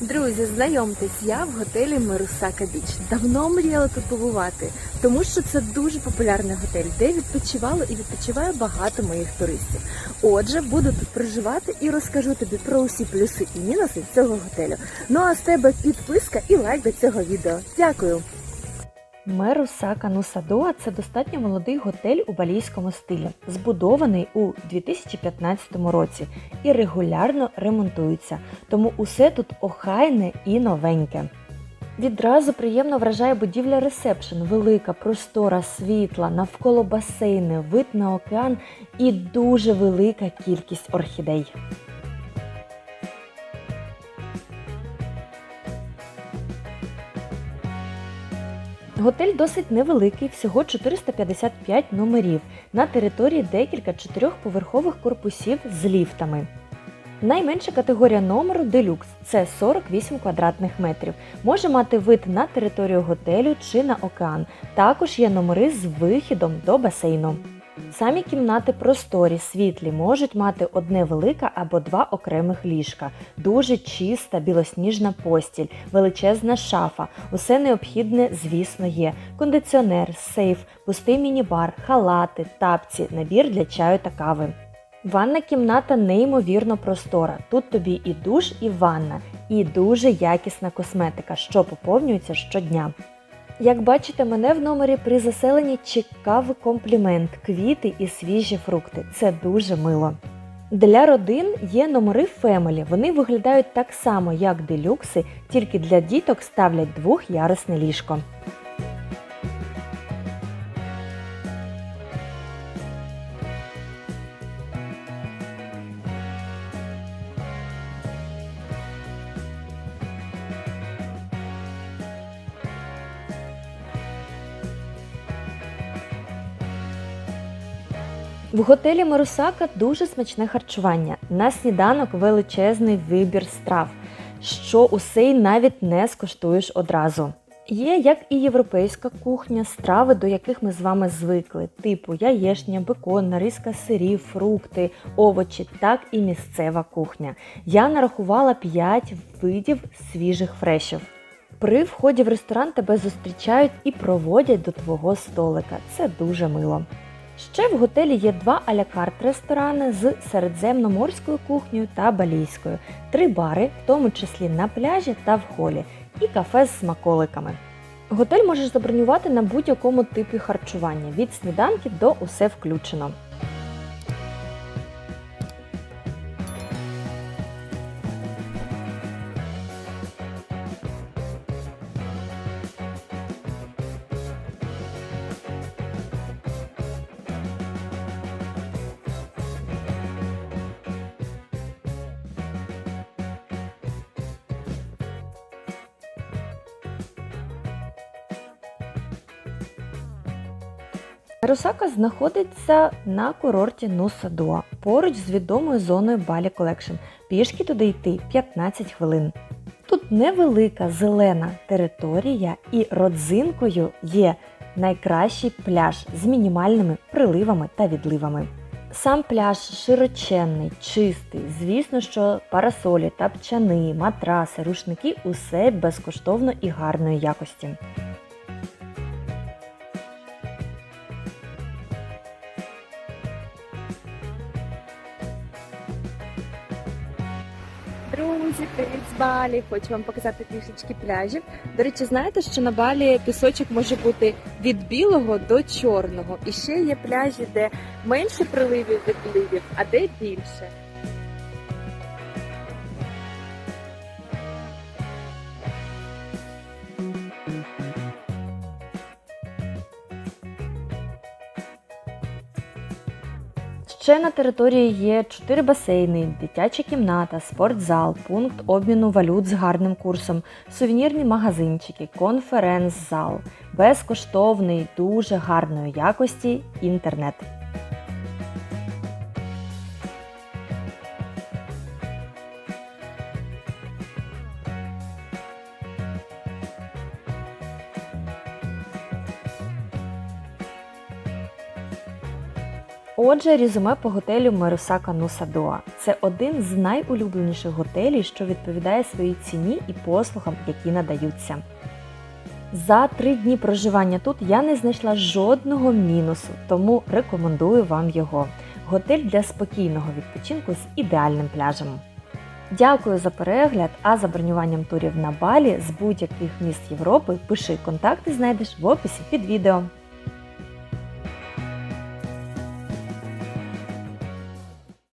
Друзі, знайомтесь, я в готелі Мирусака Біч. Давно мріяла тут побувати, тому що це дуже популярний готель, де відпочивало і відпочиває багато моїх туристів. Отже, буду тут проживати і розкажу тобі про усі плюси і мінуси цього готелю. Ну а з тебе підписка і лайк до цього відео. Дякую! Мерусака Нусадоа – це достатньо молодий готель у балійському стилі, збудований у 2015 році і регулярно ремонтується, тому усе тут охайне і новеньке. Відразу приємно вражає будівля ресепшн, велика, простора, світла, навколо басейни, вид на океан і дуже велика кількість орхідей. Готель досить невеликий, всього 455 номерів. На території декілька чотирьохповерхових корпусів з ліфтами. Найменша категорія номеру делюкс це 48 квадратних метрів. Може мати вид на територію готелю чи на океан. Також є номери з вихідом до басейну. Самі кімнати просторі, світлі, можуть мати одне велике або два окремих ліжка, дуже чиста білосніжна постіль, величезна шафа. Усе необхідне, звісно, є: кондиціонер, сейф, пустий міні-бар, халати, тапці, набір для чаю та кави. Ванна кімната неймовірно простора. Тут тобі і душ, і ванна, і дуже якісна косметика, що поповнюється щодня. Як бачите, мене в номері при заселенні чекав комплімент, квіти і свіжі фрукти. Це дуже мило. Для родин є номери Family. Вони виглядають так само, як делюкси, тільки для діток ставлять двохярусне ліжко. В готелі Марусака дуже смачне харчування. На сніданок величезний вибір страв, що усе й навіть не скуштуєш одразу. Є як і європейська кухня, страви, до яких ми з вами звикли, типу яєшня, бекон, нарізка сирів, фрукти, овочі, так і місцева кухня. Я нарахувала 5 видів свіжих фрешів. При вході в ресторан тебе зустрічають і проводять до твого столика. Це дуже мило. Ще в готелі є два аля-карт ресторани з середземноморською кухнею та балійською, три бари, в тому числі на пляжі та в холі, і кафе з смаколиками. Готель можеш забронювати на будь-якому типі харчування від сніданків до усе включено. Росака знаходиться на курорті Нусадуа, поруч з відомою зоною Балі Колекшн. Пішки туди йти 15 хвилин. Тут невелика зелена територія і родзинкою є найкращий пляж з мінімальними приливами та відливами. Сам пляж широченний, чистий. Звісно, що парасолі, тапчани, матраси, рушники усе безкоштовно і гарної якості. Друзі, привіт з Балі! Хочу вам показати трішечки пляжів. До речі, знаєте, що на Балі пісочок може бути від білого до чорного. І ще є пляжі, де менше приливів відливів, а де більше. Ще на території є 4 басейни, дитяча кімната, спортзал, пункт обміну валют з гарним курсом, сувенірні магазинчики, конференц-зал, безкоштовний, дуже гарної якості інтернет. Отже, резюме по готелю Мерусака Нуса Доа. Це один з найулюбленіших готелів, що відповідає своїй ціні і послугам, які надаються. За три дні проживання тут я не знайшла жодного мінусу, тому рекомендую вам його. Готель для спокійного відпочинку з ідеальним пляжем. Дякую за перегляд, а за бронюванням турів на Балі з будь-яких міст Європи пиши контакти знайдеш в описі під відео.